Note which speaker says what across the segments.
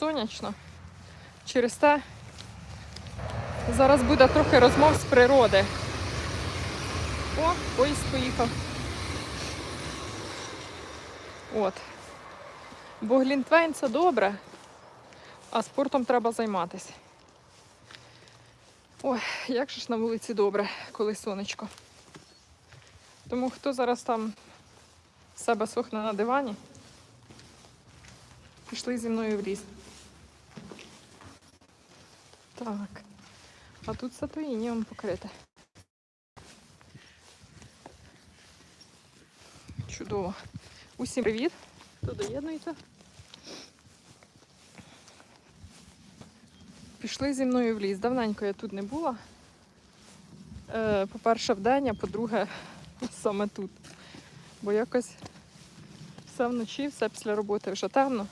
Speaker 1: сонячно. Через те зараз буде трохи розмов з природи. О, поїзд поїхав. От. Бо Глінтвейн це добре, а спортом треба займатися. Ой, як же ж на вулиці добре, коли сонечко. Тому хто зараз там себе сохне на дивані, пішли зі мною в ліс. Так. А тут сатоїніум покрите. Чудово. Усім привіт! Хто доєднується? Пішли зі мною в ліс. Давненько я тут не була. Е, По-перше, вдень, а по-друге, саме тут. Бо якось все вночі, все після роботи вже темно.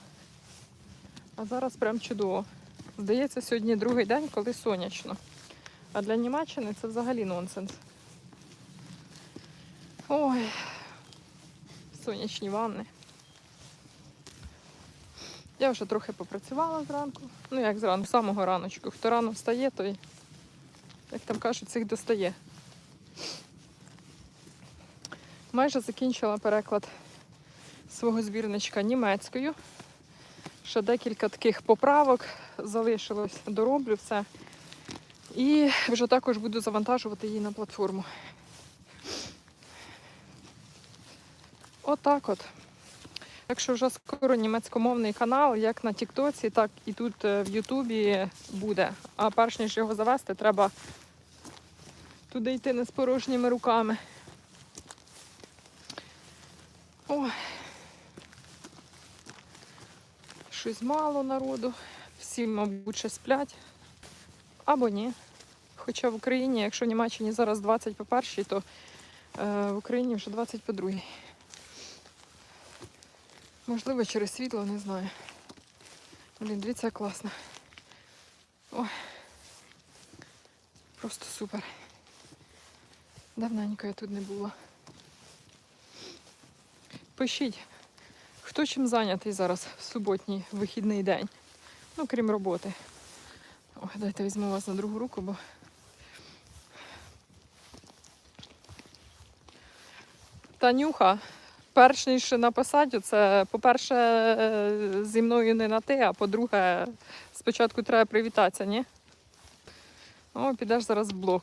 Speaker 1: А зараз прям чудово. Здається, сьогодні другий день, коли сонячно. А для Німеччини це взагалі нонсенс. Ой, сонячні ванни. Я вже трохи попрацювала зранку. Ну, як зранку, з самого раночку. Хто рано встає, той, як там кажуть, цих достає. Майже закінчила переклад свого збірничка німецькою. Ще декілька таких поправок залишилось, дороблю все. І вже також буду завантажувати її на платформу. Отак от. Так що вже скоро німецькомовний канал, як на Тіктоці, так і тут е, в Ютубі буде. А перш ніж його завести, треба туди йти не з порожніми руками. Ой. Щось мало народу. Всі, мабуть, ще сплять. Або ні. Хоча в Україні, якщо в Німеччині зараз 20 по першій, то е, в Україні вже 20 по другій. Можливо, через світло, не знаю. Блін, дивіться, класно. Ой. Просто супер. Давненько я тут не була. Пишіть, хто чим зайнятий зараз в суботній вихідний день. Ну, крім роботи. Ой, дайте візьму вас на другу руку, бо. Танюха, перш ніж написати, це, по-перше, зі мною не на ти, а по-друге, спочатку треба привітатися, ні? О, підеш зараз в блог.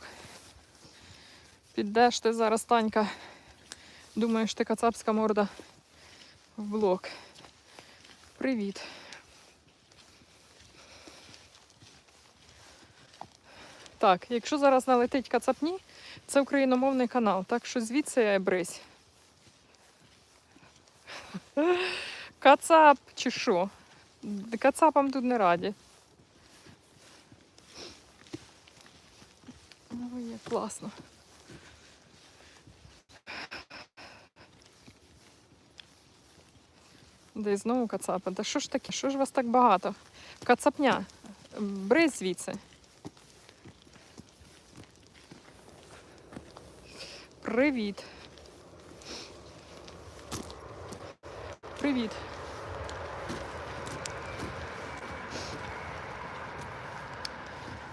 Speaker 1: Підеш ти зараз, Танька. Думаєш, ти кацапська морда в блог. Привіт. Так, якщо зараз налетить кацапні, це україномовний канал, так що звідси брись. Кацап чи що? Кацапам тут не раді. Ой, як класно. Де знову кацапи? Та що ж таке? Що ж вас так багато? Кацапня. Брись звідси. Привіт. Привіт.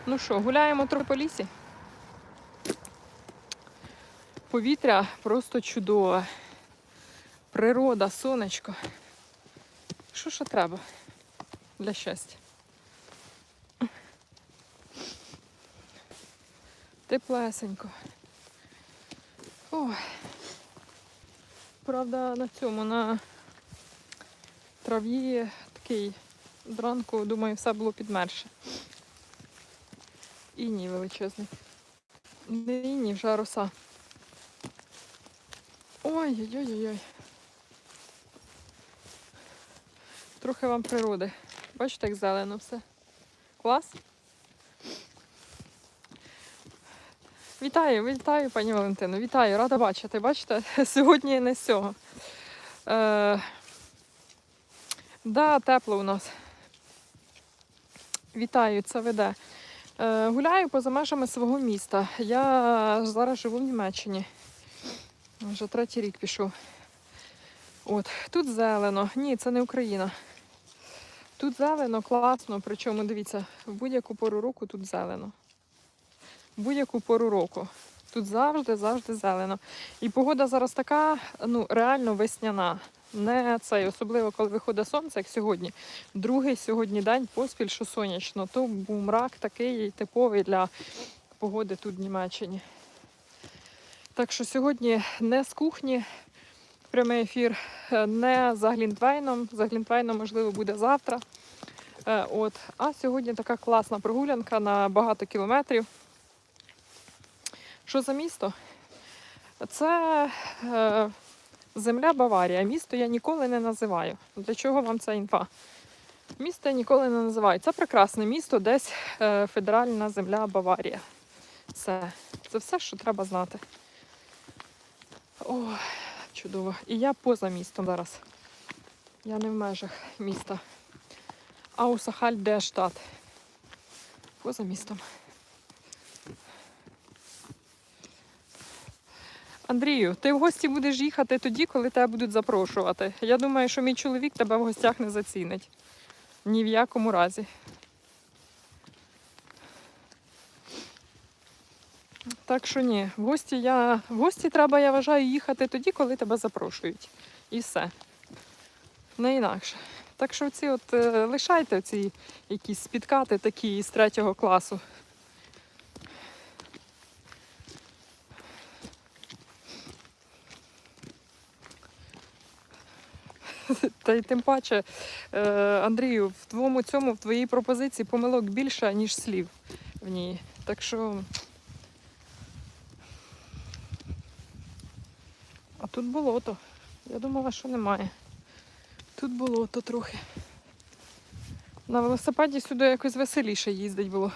Speaker 1: Ну що, гуляємо трохи по лісі? Повітря просто чудове. Природа, сонечко. Що ще треба для щастя? Теплесенько. Ой. Правда, на цьому, на траві такий зранку, думаю, все було підмерше. Іній величезний. Не іній, вже роса. Ой-ой-ой-ой. Трохи вам природи. Бачите, як зелено все. Клас? Вітаю, вітаю, пані Валентино. Вітаю, рада бачити. Бачите, сьогодні не з цього. Е, да, тепло у нас. Вітаю, це веде. Е, гуляю поза межами свого міста. Я зараз живу в Німеччині. Вже третій рік пішов. От, тут зелено. Ні, це не Україна. Тут зелено, класно, причому дивіться, в будь-яку пору року тут зелено. В будь-яку пору року. Тут завжди, завжди зелено. І погода зараз така, ну, реально весняна. Не цей, особливо коли виходить сонце, як сьогодні. Другий сьогодні день поспіль, що сонячно, то був мрак такий типовий для погоди тут в Німеччині. Так що сьогодні не з кухні прямий ефір, е, не за Глінтвейном. За Глінтвейном, можливо, буде завтра. Е, От. А сьогодні така класна прогулянка на багато кілометрів. Що за місто? Це е, земля Баварія. Місто я ніколи не називаю. Для чого вам ця інфа? Місто я ніколи не називаю. Це прекрасне місто, десь е, федеральна земля Баварія. Все. Це все, що треба знати. Ой, чудово. І я поза містом зараз. Я не в межах міста. Аусахаль де штат. Поза містом. Андрію, ти в гості будеш їхати тоді, коли тебе будуть запрошувати. Я думаю, що мій чоловік тебе в гостях не зацінить. Ні в якому разі. Так що ні, в гості я в гості треба, я вважаю, їхати тоді, коли тебе запрошують. І все. Не інакше. Так що ці от е, лишайте ці якісь спіткати такі з третього класу. Та й тим паче, е, Андрію, в твоєму цьому, в твоїй пропозиції помилок більше, ніж слів в ній. Так що. Тут болото. Я думала, що немає. Тут болото трохи. На велосипеді сюди якось веселіше їздить було.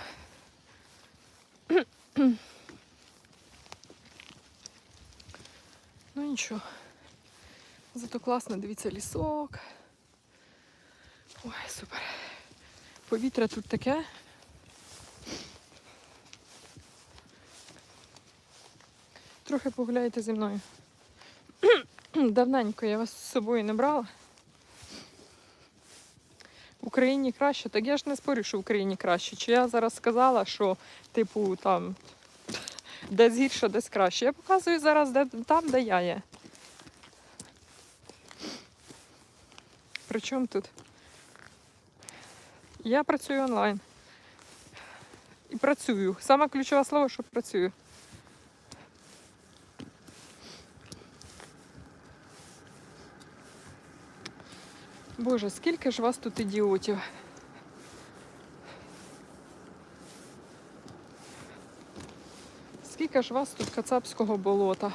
Speaker 1: ну нічого. Зато класно, дивіться, лісок. Ой, супер. Повітря тут таке. Трохи погуляйте зі мною. Давненько я вас з собою не брала. В Україні краще, так я ж не спорю, що в Україні краще. Чи я зараз сказала, що, типу, там десь гірше, десь краще. Я показую зараз де, там, де я є. Причому тут? Я працюю онлайн. І працюю. Саме ключове слово, що працюю. Боже, скільки ж вас тут ідіотів. Скільки ж вас тут кацапського болота?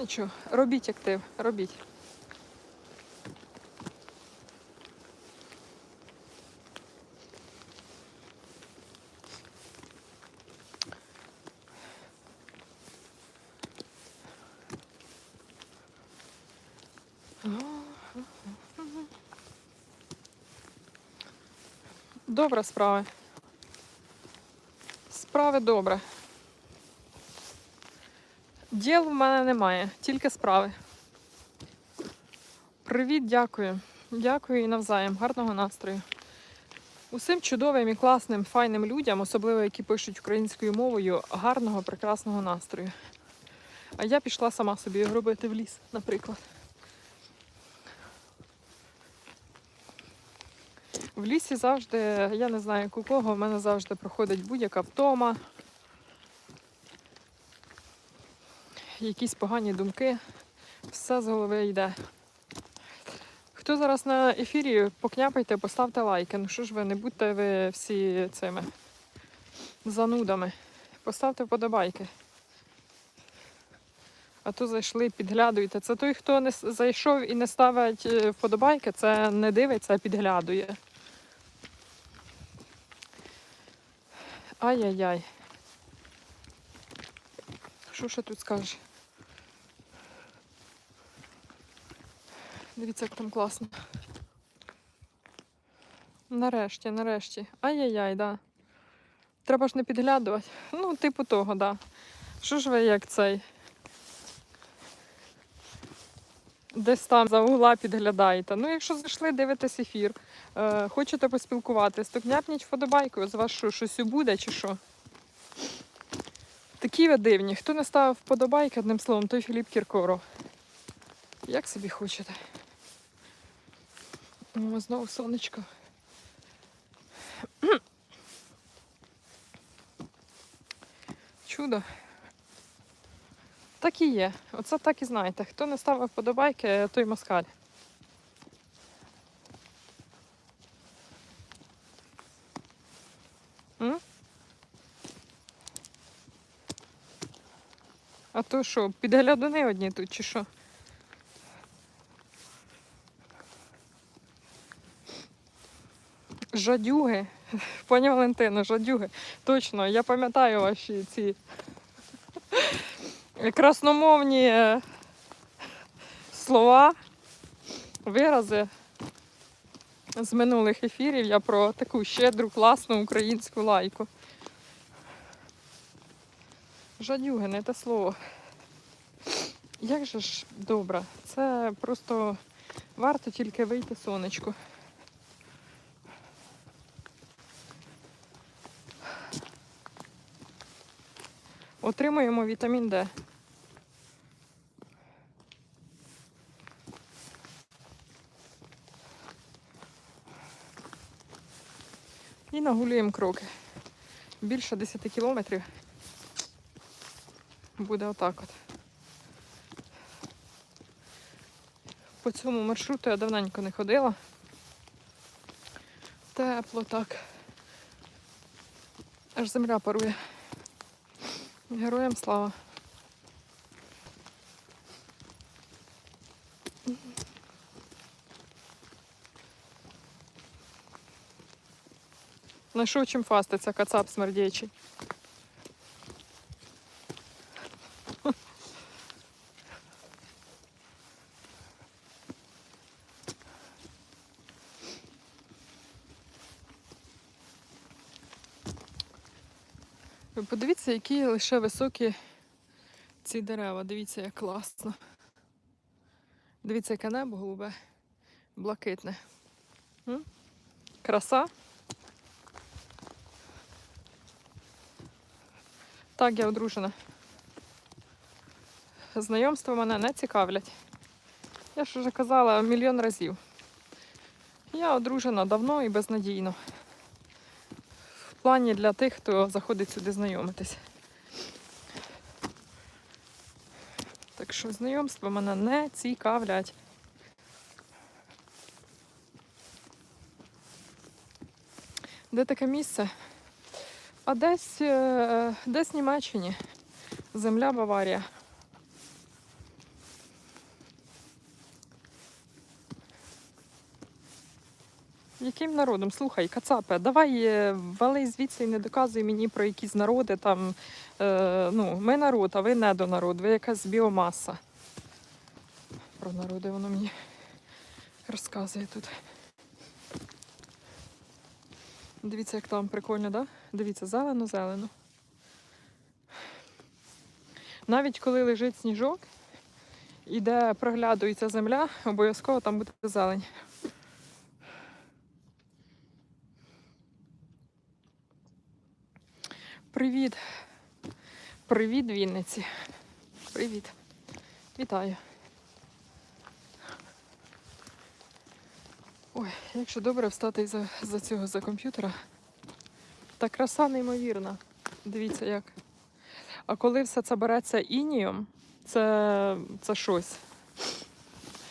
Speaker 1: Нічого, робіть актив, робіть. Добре справи. Справи добре. Діл в мене немає, тільки справи. Привіт, дякую. Дякую і навзаєм. Гарного настрою. Усім чудовим і класним, файним людям, особливо які пишуть українською мовою, гарного, прекрасного настрою. А я пішла сама собі робити в ліс, наприклад. В лісі завжди, я не знаю як у кого, в мене завжди проходить будь-яка втома. Якісь погані думки. Все з голови йде. Хто зараз на ефірі, покняпайте, поставте лайки. Ну що ж ви, не будьте ви всі цими занудами. Поставте вподобайки. А то зайшли, підглядуєте. Це той, хто не зайшов і не ставить е, вподобайки, це не дивиться, а підглядує. Ай-яй-яй. Що ще тут скажеш? Дивіться, як там класно. Нарешті, нарешті. Ай-яй-яй, да. Треба ж не підглядувати. Ну, типу того, да. Що ж ви як цей? Десь там за угла підглядаєте. Ну, якщо зайшли, дивитесь ефір, е, хочете поспілкуватись, то княпніть вподобайкою, з вас що, щось буде чи що? Такі ви дивні. Хто не ставив вподобайки, одним словом, той Філіп Кіркоров. Як собі хочете. О, знову сонечко. Чудо. Так і є. Оце так і знаєте. Хто не ставив вподобайки, той москаль. М? А то що, підглядуни одні тут чи що? Жадюги. Пані Валентино, жадюги. Точно, я пам'ятаю ваші ці красномовні е, слова, вирази з минулих ефірів. Я про таку щедру, класну українську лайку. Жадюги, не те слово. Як же ж добре. Це просто варто тільки вийти сонечку. Отримуємо вітамін Д. нагулюємо кроки. Більше 10 кілометрів буде отак от. По цьому маршруту я давненько не ходила. Тепло так. Аж земля парує. Героям слава. Знайшов чим фаститься, кацап смердячий. Ви подивіться, які лише високі ці дерева. Дивіться, як класно. Дивіться, яке небо голубе, блакитне. Краса. Так, я одружена. Знайомства мене не цікавлять. Я ж вже казала мільйон разів. Я одружена давно і безнадійно. В плані для тих, хто заходить сюди знайомитись. Так що знайомства мене не цікавлять. Де таке місце? А десь, е, десь в Німеччині. Земля Баварія. Яким народом? Слухай, Кацапе, давай е, вали звідси і не доказуй мені про якісь народи. Там, е, ну, ми народ, а ви не до народ, ви якась біомаса. Про народи воно мені розказує тут. Дивіться, як там прикольно, да? Дивіться, зелено-зелено. Навіть коли лежить сніжок і де проглядується земля, обов'язково там буде зелень. Привіт. Привіт, Вінниці. Привіт. Вітаю. Ой, як же добре встати за, за цього за комп'ютера. Та краса неймовірна. Дивіться як. А коли все це береться інієм, це, це щось.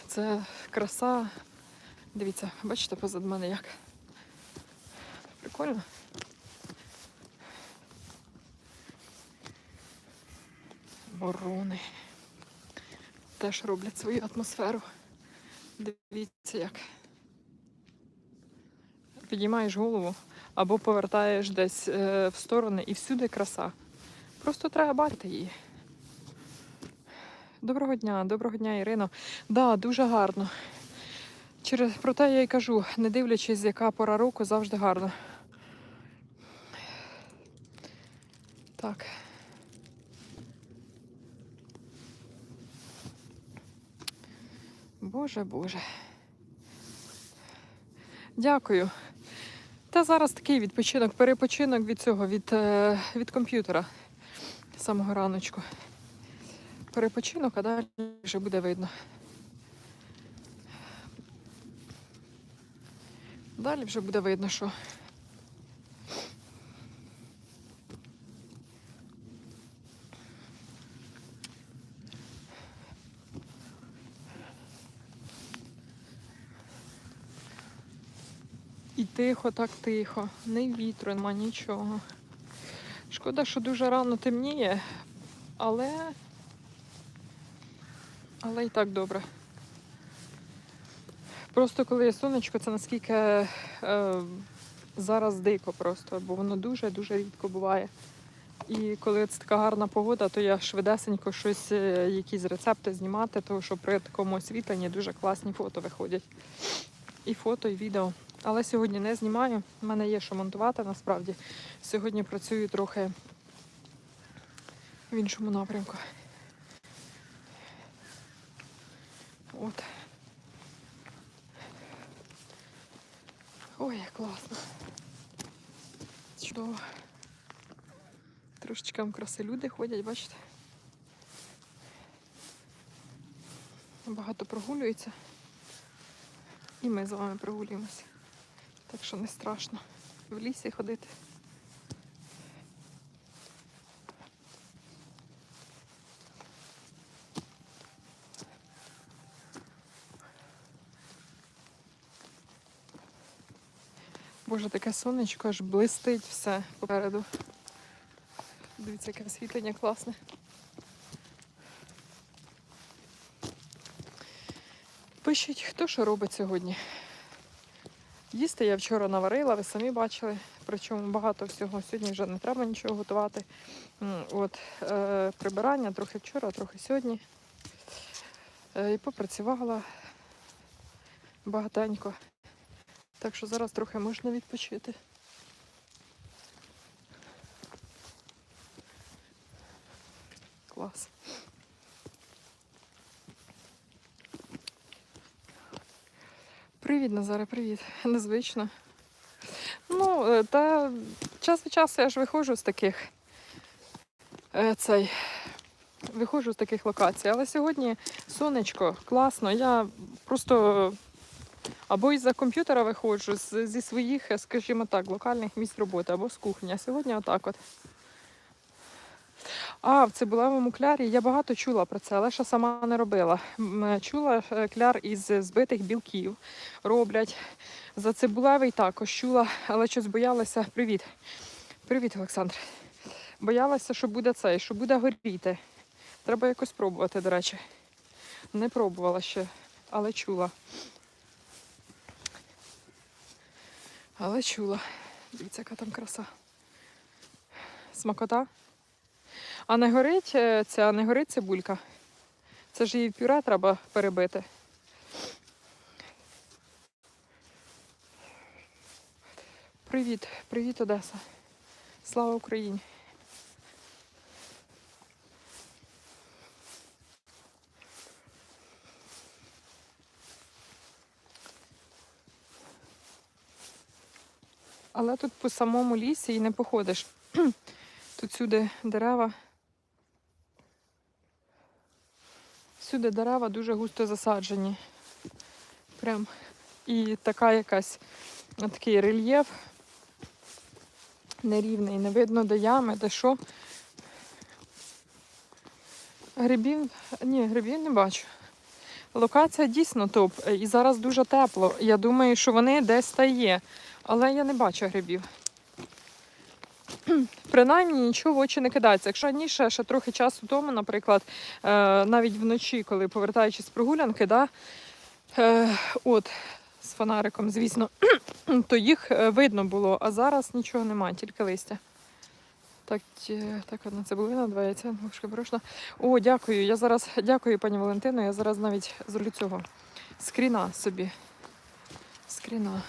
Speaker 1: Це краса. Дивіться, бачите позад мене як. Прикольно. Ворони. Теж роблять свою атмосферу. Дивіться як. Підіймаєш голову або повертаєш десь е, в сторони і всюди краса. Просто треба бачити її. Доброго дня, доброго дня, Ірино. Да, дуже гарно. Через про те я й кажу, не дивлячись, яка пора року, завжди гарно. Так. Боже, Боже. Дякую. Та зараз такий відпочинок, перепочинок від цього, від, е, від комп'ютера з самого раночку. Перепочинок, а далі вже буде видно. Далі вже буде видно, що. І тихо, так тихо, не вітру, нема нічого. Шкода, що дуже рано темніє, але. Але і так добре. Просто коли є сонечко, це наскільки е, зараз дико просто, бо воно дуже-дуже рідко буває. І коли це така гарна погода, то я швидесенько щось, е, якісь рецепти знімати, тому що при такому освітленні дуже класні фото виходять. І фото, і відео. Але сьогодні не знімаю. У мене є що монтувати насправді. Сьогодні працюю трохи в іншому напрямку. От. Ой, як класно. Чудово. Трошечки краси люди ходять, бачите? Багато прогулюються. І ми з вами прогулюємося. Так що не страшно в лісі ходити. Боже, таке сонечко аж блистить все попереду. Дивіться, яке освітлення класне. Пишіть, хто що робить сьогодні. Їсти я вчора наварила, ви самі бачили, причому багато всього. Сьогодні вже не треба нічого готувати. От, е, прибирання трохи вчора, трохи сьогодні. Е, і попрацювала багатенько. Так що зараз трохи можна відпочити. Клас. Привіт, Назаре, привіт. Незвично. Ну, е, та час від часу я ж виходжу з таких е, цей. Виходжу з таких локацій. Але сьогодні сонечко, класно. Я просто або із-за комп'ютера виходжу зі своїх, е, скажімо так, локальних місць роботи, або з кухні. А сьогодні отак от. А, в цибулевому клярі я багато чула про це, але ще сама не робила. Е, Чула е, кляр із збитих білків роблять. За цибулевий також чула, але щось боялася. Привіт. Привіт, Олександр. Боялася, що буде цей, що буде горіти. Треба якось пробувати, до речі. Не пробувала ще, але чула. Але чула. Дивіться, яка там краса. Смакота. А не горить е, ця, не горить цибулька. Це ж її в пюре треба перебити. Привіт, привіт, Одеса. Слава Україні. Але тут по самому лісі і не походиш. Тут сюди дерева. Всюди дерева дуже густо засаджені. Прям і така якась такий рельєф нерівний, не видно де ями, де що. Грибів, ні, грибів не бачу. Локація дійсно топ. І зараз дуже тепло. Я думаю, що вони десь та є. Але я не бачу грибів. Принаймні нічого в очі не кидається. Якщо раніше ще трохи часу тому, наприклад, е, навіть вночі, коли повертаючись з прогулянки, да, е, от, з фонариком, звісно, то їх е, видно було, а зараз нічого немає, тільки листя. Так, так, одна цибулина, два яйця, ложка борошна. О, дякую. Я зараз дякую, пані Валентино. Я зараз навіть зроблю цього скріна собі. Скріна.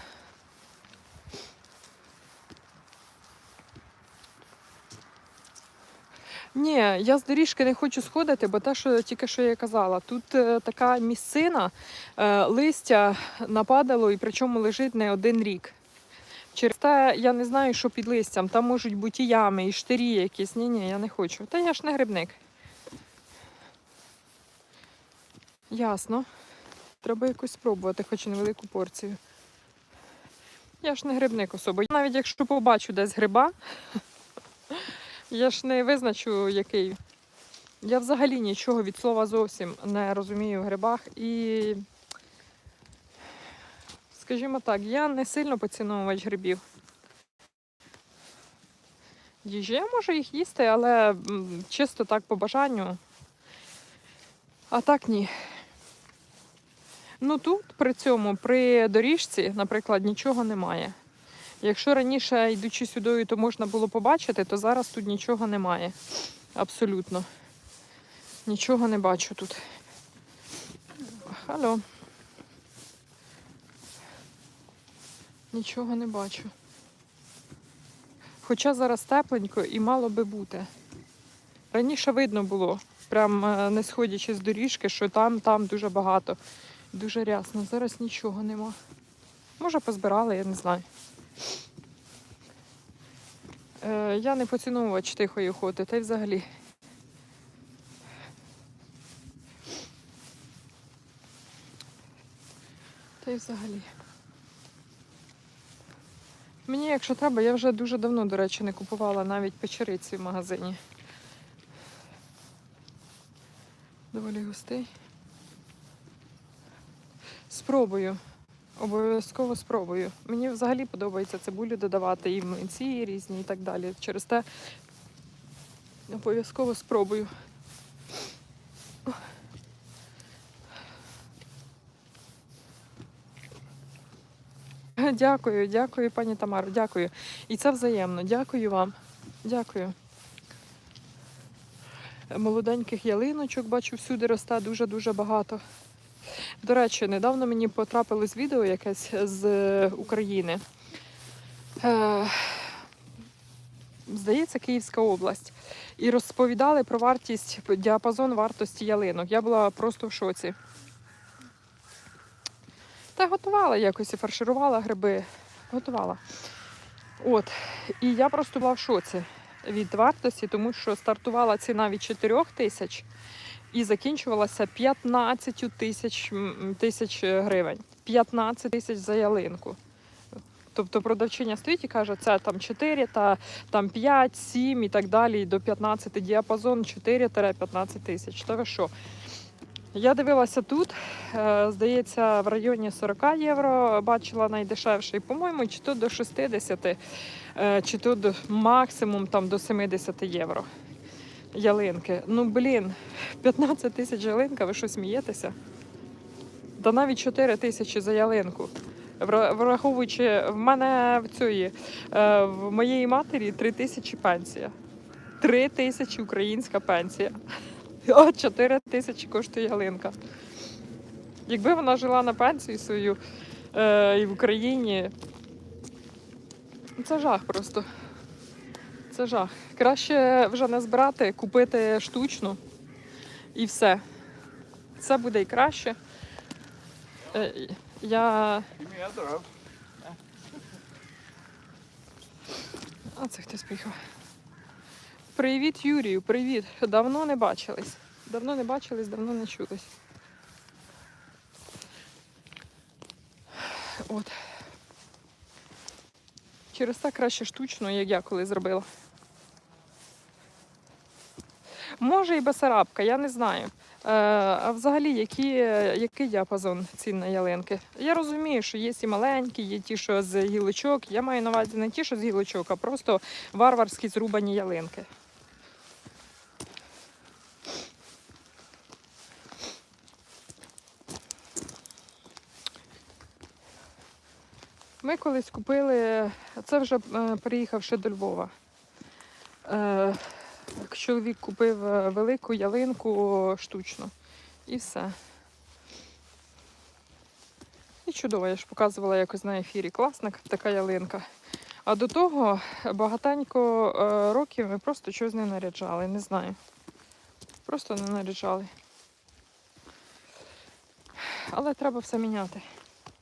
Speaker 1: Ні, я з доріжки не хочу сходити, бо те, що тільки що я казала, тут е, така місцина, е, листя нападало і причому лежить не один рік. Через те я не знаю, що під листям. Там можуть бути і ями, і штирі якісь. Ні, ні, я не хочу. Та я ж не грибник. Ясно. Треба якось спробувати, хоч невелику порцію. Я ж не грибник особо. Навіть якщо побачу десь гриба, я ж не визначу який. Я взагалі нічого від слова зовсім не розумію в грибах і, скажімо так, я не сильно поціновувач грибів. Їжі я можу їх їсти, але чисто так по бажанню. А так ні. Ну тут при цьому, при доріжці, наприклад, нічого немає. Якщо раніше, йдучи сюди, то можна було побачити, то зараз тут нічого немає. Абсолютно. Нічого не бачу тут. Алло. Нічого не бачу. Хоча зараз тепленько і мало би бути. Раніше видно було, прям е, не сходячи з доріжки, що там, там дуже багато. Дуже рясно. Зараз нічого нема. Може, позбирали, я не знаю. Е, я не поціновувач тихої охоти, та й взагалі. Та й взагалі. Мені, якщо треба, я вже дуже давно, до речі, не купувала навіть печериці в магазині. Доволі густий. Спробую. Обов'язково спробую. Мені взагалі подобається цибулю додавати і в млинці і різні і так далі. Через те обов'язково спробую. Дякую, дякую, пані Тамаро, дякую. І це взаємно. Дякую вам. Дякую. Молоденьких ялиночок бачу всюди росте дуже-дуже багато. До речі, недавно мені потрапилось відео якесь з України. Е, здається, Київська область. І розповідали про вартість, діапазон вартості ялинок. Я була просто в шоці. Та готувала якось і фарширувала гриби. Готувала. От. І я просто була в шоці від вартості, тому що стартувала ціна від 4 тисяч і закінчувалася 15 тисяч, тисяч гривень. 15 тисяч за ялинку. Тобто продавчиня стоїть і каже, це там 4, та там 5, 7 і так далі, і до 15 діапазон 4-15 тисяч. Та ви що? Я дивилася тут, е, здається, в районі 40 євро бачила найдешевший, по-моєму, чи то до 60, е, чи то до максимум там до 70 євро ялинки. Ну, блін, 15 тисяч ялинка, ви що смієтеся? Та навіть 4 тисячі за ялинку. Враховуючи, в мене в цієї, е, в моєї матері 3 тисячі пенсія. 3 тисячі українська пенсія. А 4 тисячі коштує ялинка. Якби вона жила на пенсію свою е, і в Україні, це жах просто. Це жах. Краще вже не збирати, купити штучну і все. Це буде і краще. Е, Я. А це хтось приїхав. Привіт, Юрію, привіт. Давно не бачились. Давно не бачились, давно не чулись. От. Через це краще штучно, як я коли зробила. Може і Басарабка, я не знаю. Е, а взагалі, які, який діапазон цін на ялинки? Я розумію, що є і маленькі, є ті, що з гілочок. Я маю на увазі не ті, що з гілочок, а просто варварські зрубані ялинки. Ми колись купили, це вже е, приїхавши до Львова. Е, чоловік купив е, велику ялинку штучну. І все. І чудово, я ж показувала якось на ефірі. Класна така ялинка. А до того багатенько років ми просто щось не наряджали, не знаю. Просто не наряджали. Але треба все міняти,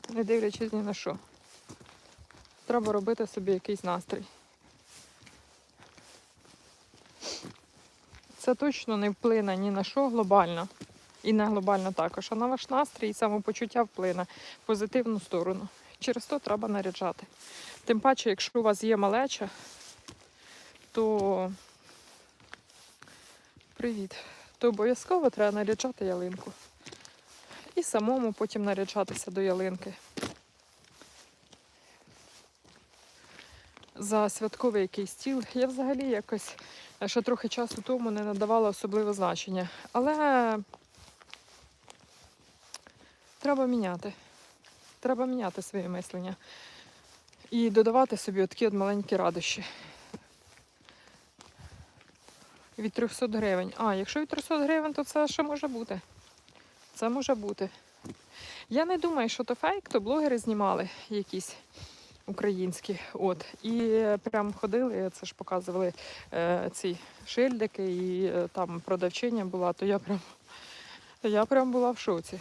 Speaker 1: не дивлячись ні на що. Треба робити собі якийсь настрій. Це точно не вплине ні на що глобально. І не глобально також. А на ваш настрій і самопочуття вплине в позитивну сторону. Через то треба наряджати. Тим паче, якщо у вас є малеча, то привіт. То обов'язково треба наряджати ялинку. І самому потім наряджатися до ялинки. За святковий якийсь стіл. Я взагалі якось е, ще трохи часу тому не надавала особливе значення. Але треба міняти. Треба міняти своє мислення. І додавати собі такі от маленькі радощі. Від 300 гривень. А, якщо від 300 гривень, то це ще може бути. Це може бути. Я не думаю, що то фейк, то блогери знімали якісь українські. От. І прям ходили, це ж показували е, ці шильдики, і е, там продавчиня була, то я прям, я прям була в шоці.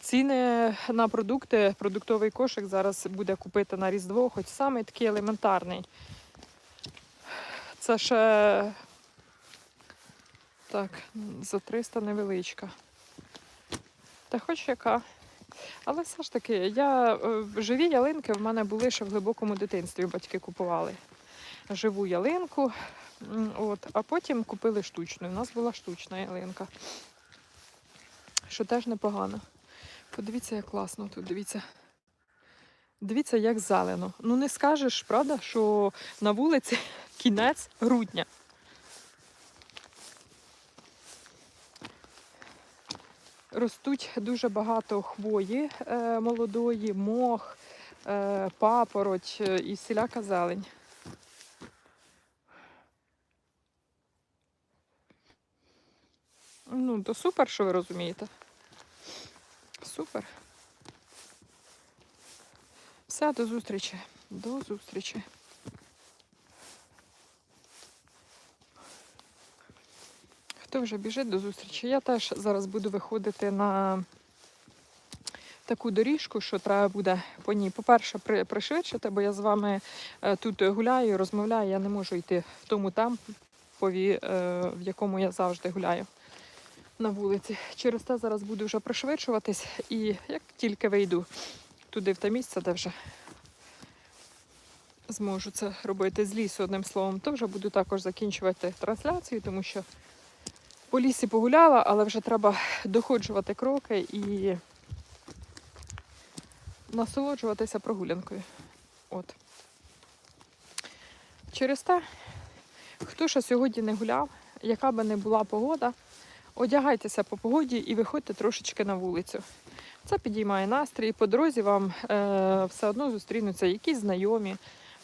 Speaker 1: Ціни на продукти, продуктовий кошик зараз буде купити на Різдво, хоч самий такий елементарний. Це ще так, за 300 невеличка. Та хоч яка. Але все ж таки, я е, живі ялинки в мене були ще в глибокому дитинстві. Батьки купували живу ялинку. От, а потім купили штучну. У нас була штучна ялинка. Що теж непогано. Подивіться, як класно тут. Дивіться. Дивіться, як зелено. Ну не скажеш, правда, що на вулиці кінець грудня. Ростуть дуже багато хвої е, молодої, мох, е, папороть е, і всіляка зелень. Ну, то супер, що ви розумієте. Супер. Все, до зустрічі. До зустрічі. Хто вже біжить до зустрічі? Я теж зараз буду виходити на таку доріжку, що треба буде по ній, по-перше, при- пришвидшити, бо я з вами е, тут гуляю, розмовляю, я не можу йти в тому темпові, е, в якому я завжди гуляю на вулиці. Через те зараз буду вже пришвидшуватись і як тільки вийду туди в те місце, де вже зможу це робити з лісу, одним словом, то вже буду також закінчувати трансляцію, тому що по лісі погуляла, але вже треба доходжувати кроки і насолоджуватися прогулянкою. От. Через те, хто ще сьогодні не гуляв, яка би не була погода, одягайтеся по погоді і виходьте трошечки на вулицю. Це підіймає настрій. По дорозі вам е, все одно зустрінуться якісь знайомі,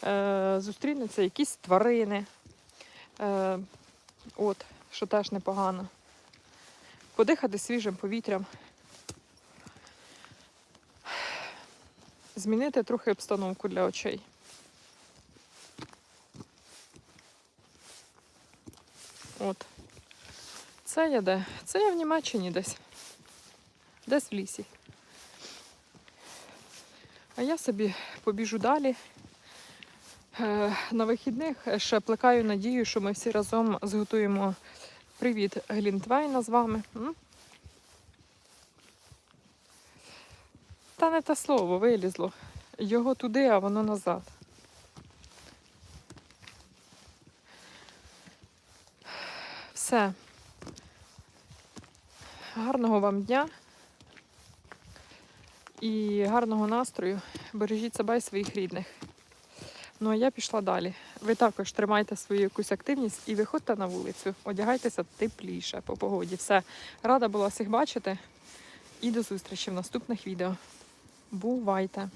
Speaker 1: е, зустрінуться якісь тварини. Е, от, що теж непогано. Подихати свіжим повітрям. Змінити трохи обстановку для очей. От. Це я де? Це я в Німеччині десь. Десь в лісі. А я собі побіжу далі. Е, На вихідних ще плекаю надію, що ми всі разом зготуємо привіт Глінтвейна з вами. Та не те слово вилізло. Його туди, а воно назад. Все. Гарного вам дня і гарного настрою. Бережіть себе і своїх рідних. Ну а я пішла далі. Ви також тримайте свою якусь активність і виходьте на вулицю. Одягайтеся тепліше по погоді. Все. Рада була всіх бачити. І до зустрічі в наступних відео. Бувайте!